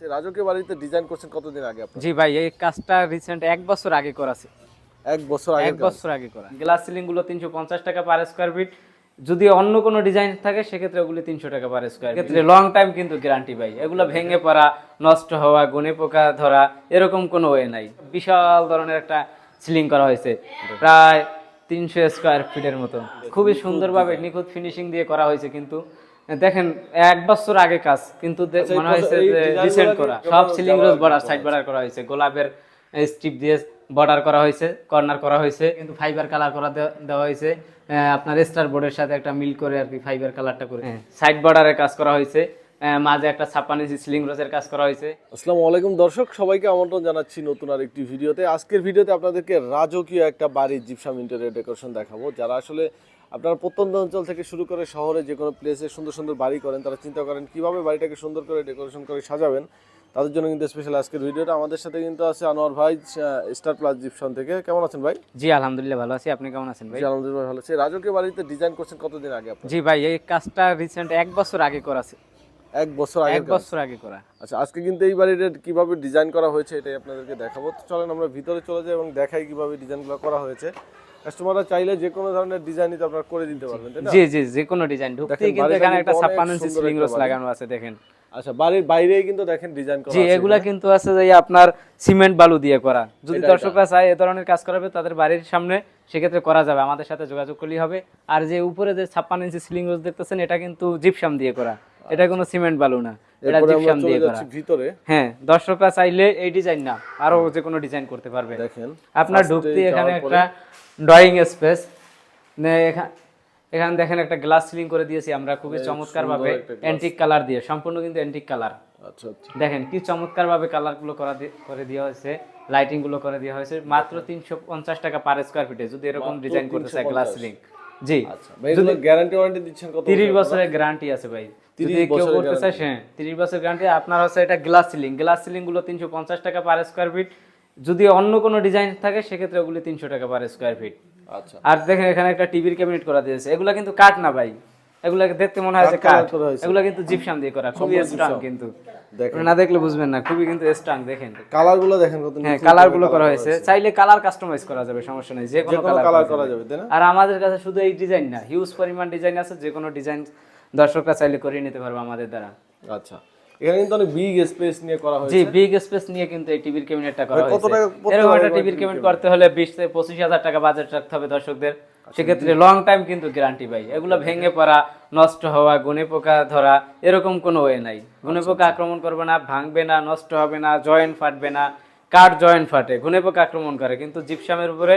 সে রাজকীয় বাড়িতে ডিজাইন করছেন কতদিন আগে আপনি জি ভাই এই কাজটা রিসেন্ট এক বছর আগে করাছে এক বছর আগে এক বছর আগে করা। গ্লাস সিলিংগুলো তিনশো পঞ্চাশ টাকা পার স্কোয়ার ফিট যদি অন্য কোনো ডিজাইন থাকে সেক্ষেত্রে ওগুলি তিনশো টাকা পার স্কোয়ার ক্ষেত্রে লং টাইম কিন্তু গ্যারান্টি ভাই। এগুলো ভেঙে পড়া নষ্ট হওয়া গুনে পোকা ধরা এরকম কোনো ওয়ে নাই। বিশাল ধরনের একটা সিলিং করা হয়েছে। প্রায় তিনশো স্কোয়ার ফিটের মতো। খুবই সুন্দরভাবে নিখুঁত ফিনিশিং দিয়ে করা হয়েছে কিন্তু। দেখেন এক বছর আগে কাজ কিন্তু আচ্ছা, মনে হয়েছে যে রিসেন্ট করা। সব ceiling rose border side border করা হয়েছে। গোলাপের স্ট্রিপ দিয়ে বর্ডার করা হয়েছে কর্নার করা হয়েছে কিন্তু ফাইবার কালার করা দেওয়া হয়েছে। আপনার স্টার বোর্ডের সাথে একটা মিল করে আর কি ফাইবার কালারটা করে। সাইড বর্ডারের কাজ করা হয়েছে। মাঝে একটা ছাপ্পান ইঞ্চি সিলিং রোজের কাজ করা হয়েছে। আসসালামু আলাইকুম দর্শক সবাইকে আমন্ত্রণ জানাচ্ছি নতুন আর একটি ভিডিওতে। আজকের ভিডিওতে আপনাদেরকে রাজকীয় একটা বাড়ির জিপসাম ইন্টেরিয়র ডেকোরেশন দেখাবো। যারা আসলে আপনারা প্রত্যন্ত অঞ্চল থেকে শুরু করে শহরে যে কোনো প্লেসে সুন্দর সুন্দর বাড়ি করেন তারা চিন্তা করেন কীভাবে বাড়িটাকে সুন্দর করে ডেকোরেশন করে সাজাবেন। তাদের জন্য কিন্তু স্পেশাল আজকের ভিডিওটা। আমাদের সাথে কিন্তু আছে আনোয়ার ভাই স্টার প্লাস জিপশন থেকে। কেমন আছেন ভাই? জি আলহামদুলিল্লাহ ভালো আছি। আপনি কেমন আছেন ভাই? আলহামদুলিল্লাহ ভালো আছি। রাজকীয় বাড়িতে ডিজাইন করছেন কতদিন আগে আপনি জি ভাই এই কাজটা রিসেন্ট এক বছর আগে করাছে এক বছর আগে এক বছর আগে করা। আচ্ছা আজকে কিন্তু এই বাড়িটা কীভাবে ডিজাইন করা হয়েছে এটাই আপনাদেরকে দেখাবো। চলেন আমরা ভিতরে চলে যাই এবং দেখাই কীভাবে ডিজাইনগুলো করা হয়েছে। কাস্টমাররা চাইলে যে কোনো ধরনের ডিজাইনই তো আপনারা করে দিতে পারবেন তাই না? জি জি যে কোনো ডিজাইন ঢুকতেই কিন্তু এখানে একটা অনেক ছাপ্পান ইঞ্চি সুন্দর সিলিং রোজ লাগানো আছে দেখেন। আচ্ছা বাড়ির বাইরেই কিন্তু দেখেন ডিজাইন করা জি এগুলা কিন্তু আছে যে আপনার সিমেন্ট বালু দিয়ে করা। যদি দর্শকরা চায় এ ধরনের কাজ করাবে তাদের বাড়ির সামনে সেক্ষেত্রে করা যাবে। আমাদের সাথে যোগাযোগ করলেই হবে। আর যে উপরে যে ছাপ্পান ইঞ্চি সিলিং রোজ দেখতেছেন এটা কিন্তু জিপসাম দিয়ে করা। এটা কোনো সিমেন্ট বালু না এটা জিপসাম দিয়ে করা। ভিতরে। হ্যাঁ দর্শকরা চাইলে এই ডিজাইন না আরও যে কোনো ডিজাইন করতে পারবে। দেখেন আপনার ঢুকতে এখানে একটা ড্রয়িং স্পেস এখানে দেখেন একটা গ্লাস সিলিং করে দিয়েছি আমরা খুবই চমৎকার ভাবে অ্যান্টিক কালার দিয়ে সম্পূর্ণ কিন্তু অ্যান্টিক কালার আচ্ছা আচ্ছা। দেখেন কি চমৎকার ভাবে কালারগুলো করা করে দেওয়া হয়েছে লাইটিংগুলো করে দেওয়া হয়েছে মাত্র তিনশো পঞ্চাশ টাকা পার স্কোয়ার ফিটে যদি এরকম ডিজাইন করতে চায় গ্লাস সিলিং জি। আচ্ছা গ্যারান্টি ওয়ারেন্টি দিচ্ছেন কত তিরিশ বছরের গ্যারান্টি আছে ভাই। যদি কেউ করতে চায় হ্যাঁ গ্যারান্টি আপনার হচ্ছে এটা গ্লাস সিলিং গ্লাস সিলিংগুলো তিনশো পঞ্চাশ টাকা পার স্কোয়ার ফিট যদি অন্য কোনো ডিজাইন থাকে সেক্ষেত্রে ওগুলি টাকা পার স্কোয়ার ফিট আচ্ছা। আর দেখেন এখানে একটা টিভির ক্যাবিনেট করা দিয়েছে। এগুলা কিন্তু কাঠ না ভাই। এগুলা দেখতে মনে হয় যে কাঠ। এগুলা কিন্তু জিপসাম দিয়ে করা খুবই স্ট্রং কিন্তু। না দেখলে বুঝবেন না খুবই কিন্তু স্ট্রং দেখেন। কালারগুলো দেখেন কত হ্যাঁ কালারগুলো করা হয়েছে। চাইলে কালার কাস্টমাইজ করা যাবে সমস্যা নেই যে কোনো কালার করা যাবে আর আমাদের কাছে শুধু এই ডিজাইন না হিউজ পরিমাণ ডিজাইন আছে যে কোনো ডিজাইন দর্শকরা চাইলে করিয়ে নিতে পারবে আমাদের দ্বারা। আচ্ছা এখানে কিন্তু অনেক বিগ স্পেস নিয়ে করা হয়েছে। জি বিগ স্পেস নিয়ে কিন্তু এই টিভির ক্যাবিনেটটা করা কত হয়েছে। এরকম একটা টিভির ক্যাবিনেট করতে হলে বিশ থেকে পঁচিশ হাজার টাকা বাজেট রাখতে হবে দর্শকদের। সেক্ষেত্রে লং টাইম কিন্তু গ্যারান্টি পাই এগুলো ভেঙে পড়া নষ্ট হওয়া গুনে পোকা ধরা এরকম কোনো ওয়ে নাই। গুনে পোকা আক্রমণ করবে না ভাঙবে না নষ্ট হবে না জয়েন্ট ফাটবে না কাঠ জয়েন্ট ফাটে? গুনে পোকা আক্রমণ করে কিন্তু জিপসামের উপরে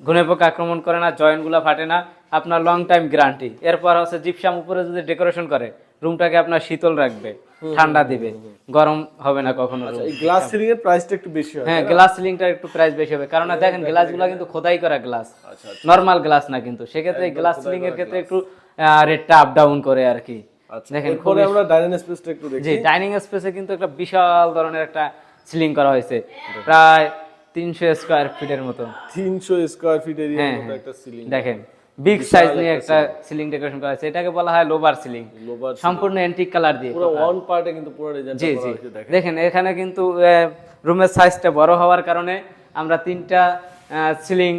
গুনে পোকা আক্রমণ করে না জয়েন্টগুলো ফাটে না আপনার লং টাইম গ্যারান্টি এরপর হচ্ছে জিপসাম উপরে যদি ডেকোরেশন করে রুমটাকে আপনার শীতল রাখবে ঠান্ডা দিবে। গরম হবে না কখনো গ্লাস সিলিং এর প্রাইসটা একটু বেশি হয় হ্যাঁ গ্লাস সিলিংটা একটু প্রাইস বেশি হবে। কারণ দেখেন গ্লাসগুলো কিন্তু খোদাই করা গ্লাস আচ্ছা নর্মাল গ্লাস না কিন্তু। সেক্ষেত্রে গ্লাস সিলিং এর ক্ষেত্রে একটু রেটটা আপ ডাউন করে আর কি। আচ্ছা দেখেন এরপরে আমরা ডাইনিং স্পেসটা একটু দেখি। জি ডাইনিং স্পেসে কিন্তু একটা বিশাল ধরনের একটা সিলিং করা হয়েছে। প্রায় তিনশো স্কোয়ার ফিটের মতো। 300 স্কয়ার হ্যাঁ, মতো হ্যাঁ। একটা সিলিং দেখেন বিগ সাইজ নিয়ে একটা সিলিং ডেকোরেশন করা হয়েছে এটাকে বলা হয় লোবার সিলিং সম্পূর্ণ অ্যান্টিক কালার দিয়ে পুরো ওয়ান পার্টে কিন্তু পুরো ডিজাইন জি জি। দেখেন। এখানে কিন্তু রুমের সাইজটা বড় হওয়ার কারণে আমরা তিনটা সিলিং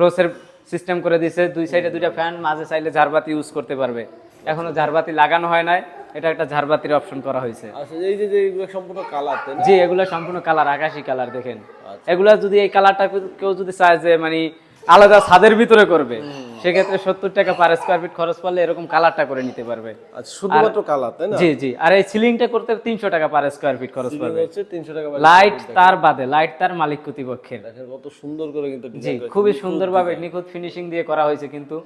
রোসের সিস্টেম করে দিয়েছে। দুই সাইডে দুইটা ফ্যান মাঝে চাইলে ঝাড়বাতি ইউজ করতে পারবে। এখনও ঝাড়বাতি লাগানো হয় নাই। এটা একটা ঝাড়বাতির অপশন করা হয়েছে। আচ্ছা এই যে এগুলো সম্পূর্ণ কালার জি এগুলো সম্পূর্ণ কালার আকাশি কালার দেখেন। আচ্ছা। এগুলা যদি এই কালারটা কেউ যদি চায় যে মানে আলাদা ছাদের ভিতরে করবে। সেক্ষেত্রে সত্তর টাকা পার স্কোয়ার ফিট খরচ পড়লে এরকম কালারটা করে নিতে পারবে। আচ্ছা শুধুমাত্র কালার তাই না? জি জি। আর এই সিলিংটা করতে তিনশো টাকা পার স্কোয়ার ফিট খরচ পড়বে। হচ্ছে 300 টাকা লাইট তার বাদে লাইট তার মালিক কর্তৃপক্ষের। কত সুন্দর করে কিন্তু জি খুবই সুন্দরভাবে নিখুঁত ফিনিশিং দিয়ে করা হয়েছে কিন্তু।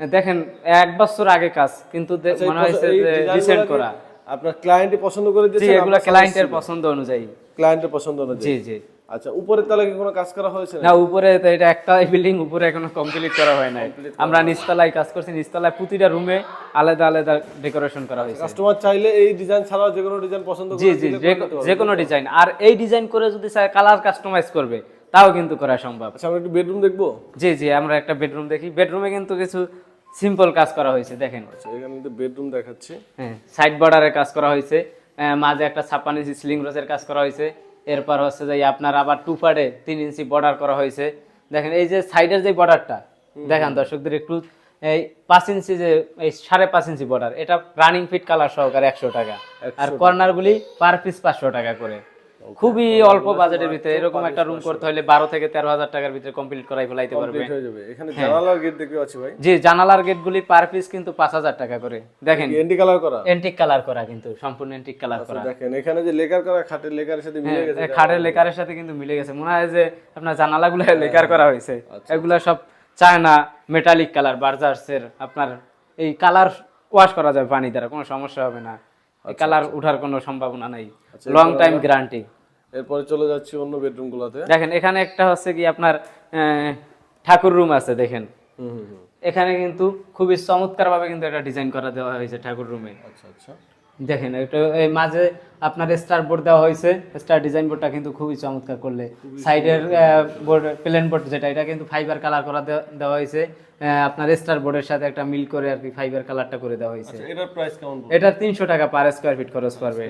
দেখেন এক বছর আগে কাজ কিন্তু মনে হয়েছে যে রিসেন্ট করা। আপনার ক্লায়েন্টই পছন্দ করে দিয়েছে এগুলো ক্লায়েন্টের পছন্দ অনুযায়ী। ক্লায়েন্টের পছন্দ অনুযায়ী। জি জি। আচ্ছা উপরের তলায় কি কোনো কাজ করা হয়েছে না উপরে তো এটা একটা বিল্ডিং উপরে এখনও কমপ্লিট করা হয় নাই। আমরা নিচতলায় কাজ করছি নিচতলায় প্রতিটা রুমে আলাদা আলাদা ডেকোরেশন করা হয়েছে। কাস্টমার চাইলে এই ডিজাইন ছাড়াও যে কোনো ডিজাইন পছন্দ জি করে জি যে- কোনো ডিজাইন আর এই ডিজাইন করে যদি চায় কালার কাস্টমাইজ করবে তাও কিন্তু করা সম্ভব। আচ্ছা আমরা একটু বেডরুম দেখব? জি জি আমরা একটা বেডরুম দেখি। বেডরুমে কিন্তু কিছু সিম্পল কাজ করা হয়েছে দেখেন। আচ্ছা এখানে কিন্তু বেডরুম দেখাচ্ছি। হ্যাঁ সাইড বর্ডারে কাজ করা হয়েছে। মাঝে একটা ছাপ্পান্ন ইঞ্চি সিলিং রোজের কাজ করা হয়েছে। এরপর হচ্ছে যে আপনার আবার টু পার্টে তিন ইঞ্চি বর্ডার করা হয়েছে। দেখেন এই যে সাইডের যে বর্ডারটা দেখেন দর্শকদের একটু এই পাঁচ ইঞ্চি যে এই সাড়ে পাঁচ ইঞ্চি বর্ডার এটা রানিং ফিট কালার সহকারে একশো টাকা। আর কর্নারগুলি পার পিস পাঁচশো টাকা করে। খুবই অল্প বাজেটের ভিতরে এরকম একটা রুম করতে হলে বারো থেকে তেরো হাজার টাকার ভিতরে কমপ্লিট করাই ফেলাইতে পারবে। হয়ে যাবে। এখানে জানালার গেট দেখতে পাচ্ছি ভাই। জি জানালার গেটগুলি পার পিস কিন্তু পাঁচ হাজার টাকা করে। দেখেন এন্টি কালার করা? এন্টিক কালার করা কিন্তু সম্পূর্ণ এন্টিক কালার করা। দেখেন এখানে যে লেকার করা খাটের লেকারের সাথে মিলে গেছে খাটের লেকারের সাথে কিন্তু মিলে গেছে। মনে হয় যে আপনার জানালাগুলো লেকার করা হয়েছে। এগুলা সব চায়না মেটালিক কালার বার্জার্সের আপনার এই কালার ওয়াশ করা যাবে পানি দ্বারা কোনো সমস্যা হবে না। কালার উঠার কোনো সম্ভাবনা নাই। লং টাইম গ্যারান্টি এরপরে চলে যাচ্ছি অন্য বেডরুম গুলাতে দেখেন এখানে একটা হচ্ছে কি আপনার ঠাকুর রুম আছে দেখেন। এখানে কিন্তু খুবই চমৎকার ভাবে কিন্তু এটা ডিজাইন করা দেওয়া হয়েছে ঠাকুর রুমে আচ্ছা আচ্ছা। দেখেন এটা এই মাঝে আপনার স্টার বোর্ড দেওয়া হয়েছে। স্টার ডিজাইন বোর্ডটা কিন্তু খুবই চমৎকার করলে। সাইডের বোর্ড প্লেন বোর্ড যেটা এটা কিন্তু ফাইবার কালার করা দেওয়া- হয়েছে। আপনার স্টার বোর্ডের সাথে একটা মিল করে আর কি ফাইবার কালারটা করে দেওয়া হয়েছে। আচ্ছা, এটার প্রাইস কেমন পড়বে? এটা তিনশো টাকা পার স্কোয়ার ফিট খরচ পড়বে।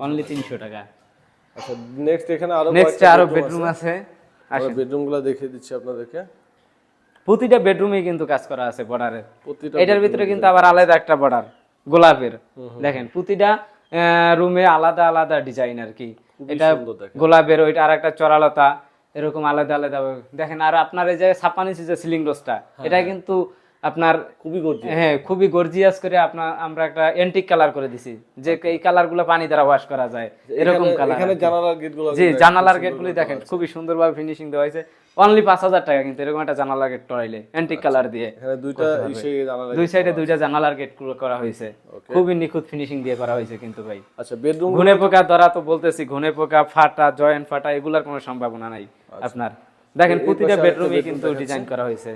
অনলি তিনশো টাকা। আচ্ছা নেক্সট এখানে আরও নেক্সট আরও বেডরুম আছে। বেডরুমগুলা দেখিয়ে দিচ্ছি আপনাদেরকে। প্রতিটা বেডরুমে কিন্তু কাজ করা আছে বর্ডারে প্রতিটা এটার ভিতরে কিন্তু আবার আলাদা একটা বর্ডার গোলাপের। দেখেন প্রতিটা রুমে আলাদা আলাদা ডিজাইন আর কি। এটা গোলাপের ওইটা আর একটা চড়ালতা এরকম আলাদা আলাদা দেখেন আর আপনার এই যে ছাপ্পানিসি যে সিলিং রোজটা এটা কিন্তু আপনার খুবই গর্জি হ্যাঁ খুবই গর্জিয়াস করে আপনার আমরা একটা এন্টিক কালার করে দিছি। যে এই কালারগুলো পানি দ্বারা ওয়াশ করা যায় এরকম কালার এখানে জানালার গেটগুলো জি জানালার গেটগুলি দেখেন খুবই সুন্দরভাবে ফিনিশিং দেওয়া হয়েছে। অনলি পাঁচ হাজার টাকা কিন্তু এরকম একটা জানালার গেট টরাইলে এন্টিক কালার দিয়ে। দুইটা দুই সাইডে দুইটা জানালার গেট করা হয়েছে। খুবই নিখুঁত ফিনিশিং দিয়ে করা হয়েছে কিন্তু ভাই। আচ্ছা বেডরুম ঘুনে পোকা ধরা তো বলতেছি ঘুনে পোকা ফাটা জয়েন্ট ফাটা এগুলার কোনো সম্ভাবনা নাই আপনার। দেখেন প্রতিটা বেডরুমে কিন্তু ডিজাইন করা হয়েছে।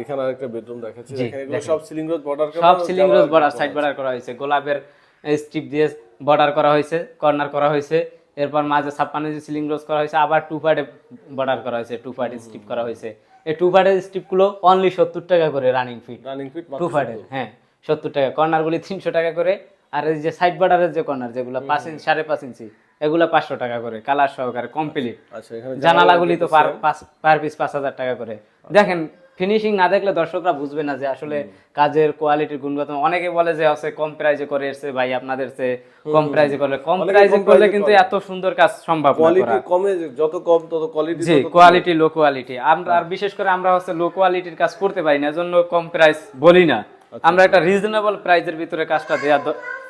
এখানে আরেকটা বেডরুম দেখাচ্ছি। এগুলো সব সিলিং রোড বর্ডার করা সব ceiling rose border side border করা হয়েছে। গোলাপের স্ট্রিপ দিয়ে বর্ডার করা হয়েছে কর্নার করা হয়েছে। এরপর মাঝে ছাপ্পান্ন ইঞ্চি সিলিং রোজ করা হয়েছে আবার টু পার্টে বর্ডার করা হয়েছে টু পার্টে স্ট্রিপ করা হয়েছে। এই টু পার্টের স্ট্রিপগুলো অনলি সত্তর টাকা করে running feet running feet two পার্টের হ্যাঁ সত্তর টাকা। কর্নারগুলি তিনশো টাকা করে আর এই যে সাইড বর্ডারের যে কর্নার যেগুলো পাঁচ ইঞ্চি সাড়ে পাঁচ ইঞ্চি এগুলো পাঁচশো টাকা করে কালার সহকারে কমপ্লিট আচ্ছা এখানে জানালাগুলি তো পার পিস পাঁচ হাজার টাকা করে। দেখেন ফিনিশিং না দেখলে দর্শকরা বুঝবে না যে আসলে কাজের কোয়ালিটির গুণগত অনেকে বলে যে আছে কম প্রাইজে করে এসছে ভাই আপনাদের সে কম প্রাইজে করলে। কম প্রাইজে করলে কিন্তু এত সুন্দর কাজ সম্ভব কোয়ালিটি কমে যত কম তত কোয়ালিটি জি কোয়ালিটি লো কোয়ালিটি আমরা আর বিশেষ করে আমরা হচ্ছে লো কোয়ালিটির কাজ করতে পারি না এজন্য কম প্রাইস বলি না। আমরা একটা রিজনেবল প্রাইসের ভিতরে কাজটা দেওয়ার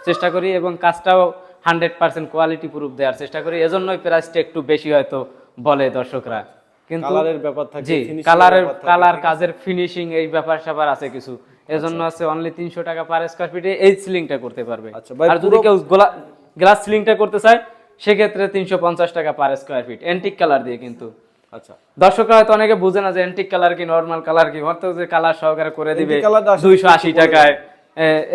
চেষ্টা করি এবং কাজটাও হান্ড্রেড পার্সেন্ট কোয়ালিটি প্রুফ দেওয়ার চেষ্টা করি। এজন্যই প্রাইসটা একটু বেশি হয়তো বলে দর্শকরা। কিন্তু কালারের ব্যাপার থাকে জি finishing কালারের কালার কাজের ফিনিশিং এই ব্যাপার স্যাপার আছে কিছু। এজন্য আছে অনলি তিনশো টাকা পার স্কোয়ার ফিটে এই সিলিংটা করতে পারবে। আচ্ছা, আর যদি কেউ গ্লাস সিলিংটা করতে চায় সেক্ষেত্রে তিনশো পঞ্চাশ টাকা per square feet antique colour দিয়ে কিন্তু। আচ্ছা। দর্শকরা হয়তো অনেকে বুঝে না যে এন্টিক কালার কি নর্মাল কালার কি? হয়তো যে কালার সহকারে করে দিবে Antique colour টা আসলে দুইশো আশি টাকায়।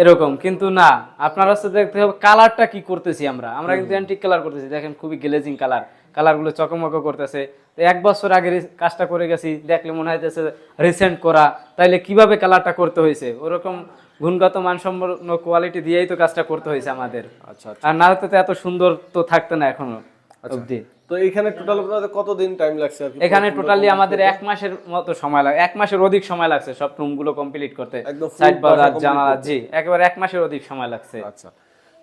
এরকম। কিন্তু না আপনার হচ্ছে দেখতে হবে কালারটা কি করতেছি আমরা? আমরা কিন্তু অ্যান্টিক কালার করতেছি। দেখেন খুবই গ্লেজিং কালার কালারগুলো চকমক করতেছে। তো এক বছর আগে কাজটা করে গেছি দেখলে মনে হইতেছে রিসেন্ট করা। তাইলে কীভাবে কালারটা করতে হয়েছে ওরকম গুণগত মানসম্পন্ন কোয়ালিটি দিয়েই তো কাজটা করতে হয়েছে আমাদের। আচ্ছা আর না তো এত সুন্দর তো থাকতো না এখনও অবধি। তো এইখানে টোটাল আপনাদের কতদিন টাইম লাগছে এখানে টোটালি আমাদের এক মাসের মতো সময় লাগে এক মাসের অধিক সময় লাগছে সব রুমগুলো কমপ্লিট করতে। সাইড বাজার জানালা জি একেবারে এক মাসের অধিক সময় লাগছে। আচ্ছা।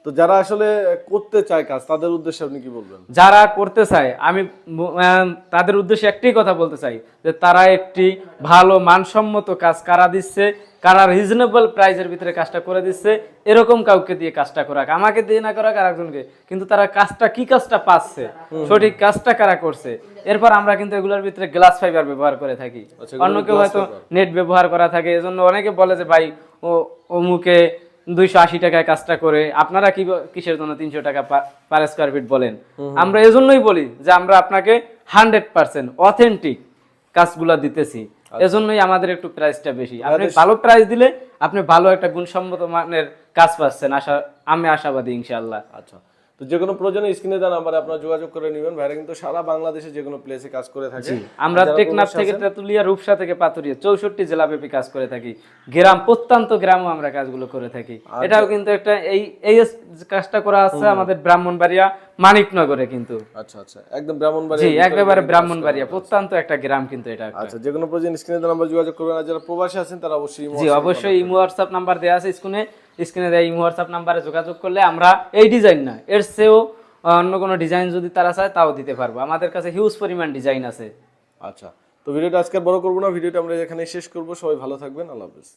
তো যারা আসলে করতে চায় কাজ তাদের উদ্দেশ্যে আপনি কি বলবেন? যারা করতে চায় আমি তাদের উদ্দেশ্যে একটাই কথা বলতে চাই যে তারা একটি ভালো মানসম্মত কাজ কারা দিচ্ছে কারা রিজনেবল প্রাইসের ভিতরে কাজটা করে দিচ্ছে এরকম কাউকে দিয়ে কাজটা করাক আমাকে দিয়ে না করাক আর একজনকে কিন্তু তারা কাজটা কি কাজটা পাচ্ছে সঠিক কাজটা কারা করছে এরপর আমরা কিন্তু এগুলোর ভিতরে গ্লাস ফাইবার ব্যবহার করে থাকি। আচ্ছা, অন্য কেউ হয়তো নেট ব্যবহার করা থাকে এজন্য অনেকে বলে যে ভাই ও অমুকে দুইশো আশি টাকায় কাজটা করে আপনারা কি কিসের জন্য তিনশো টাকা পার স্কোয়ার ফিট বলেন? আমরা এজন্যই বলি যে আমরা আপনাকে হান্ড্রেড পার্সেন্ট অথেন্টিক কাজগুলা দিতেছি। এজন্যই আমাদের একটু প্রাইসটা বেশি। আপনি ভালো প্রাইস দিলে আপনি ভালো একটা গুণসম্মত মানের কাজ পাচ্ছেন আশা আমি আশাবাদী ইনশাল্লাহ আচ্ছা। তো যে কোনো প্রয়োজনে স্ক্রিনে দেওয়া নাম্বারে আপনারা যোগাযোগ করে নেবেন। ভাইরা কিন্তু সারা বাংলাদেশে যে কোনো প্লেসে কাজ করে থাকে। আমরা টেকনাফ থেকে তেতুলিয়া রূপসা থেকে পাতুরিয়া চৌষট্টি জেলা ব্যাপী কাজ করে থাকি। গ্রাম প্রত্যন্ত গ্রামও আমরা কাজগুলো করে থাকি। এটাও কিন্তু একটা এই এই কাজটা করা আছে আমাদের ব্রাহ্মণবাড়িয়া মানিকনগরে কিন্তু। আচ্ছা আচ্ছা। একদম ব্রাহ্মণবাড়ি জি একেবারে ব্রাহ্মণবাড়িয়া প্রত্যন্ত একটা গ্রাম কিন্তু এটা। আচ্ছা যে কোনো প্রয়োজন স্ক্রিনে দেওয়া নাম্বার যোগাযোগ করবেন। আর যারা প্রবাসী আছেন তারা অবশ্যই জি অবশ্যই ইমো হোয়াটসঅ্যাপ নাম্বার দেওয়া আছে স্ক্রিনে। স্ক্রিনে দেয় ইমো হোয়াটসঅ্যাপ নাম্বারে যোগাযোগ করলে আমরা এই ডিজাইন না, এর চেয়েও অন্য কোনো ডিজাইন যদি তারা চায়, তাও দিতে পারব। আমাদের কাছে হিউজ পরিমাণ ডিজাইন আছে। আচ্ছা তো ভিডিওটা আজকে বড় করব না, ভিডিওটা আমরা এখানে শেষ করব। সবাই ভালো থাকবেন, আল্লাহ হাফেজ।